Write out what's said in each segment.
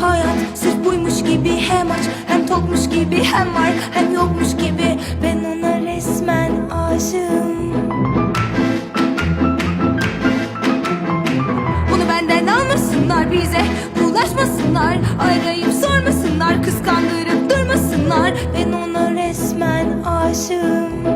hayat Sırf buymuş gibi hem aç hem tokmuş gibi Hem var hem yokmuş gibi. Ben ona resmen aşığım. Bunu benden almasınlar bize Bulaşmasınlar. Arayıp sormasınlar Kıskandırıp durmasınlar. Ben ona resmen aşığım.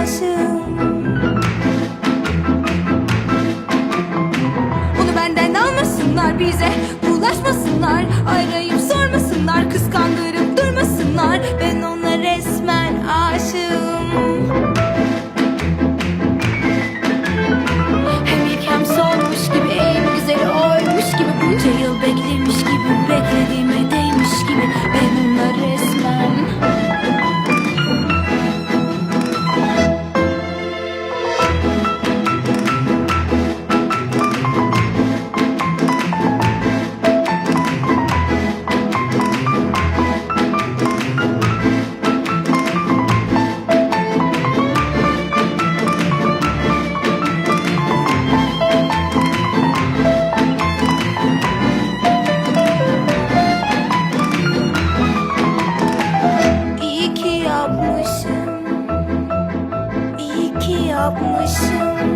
Aşığım. Onu benden almasınlar bize Bulaşmasınlar. Arayıp yapmışım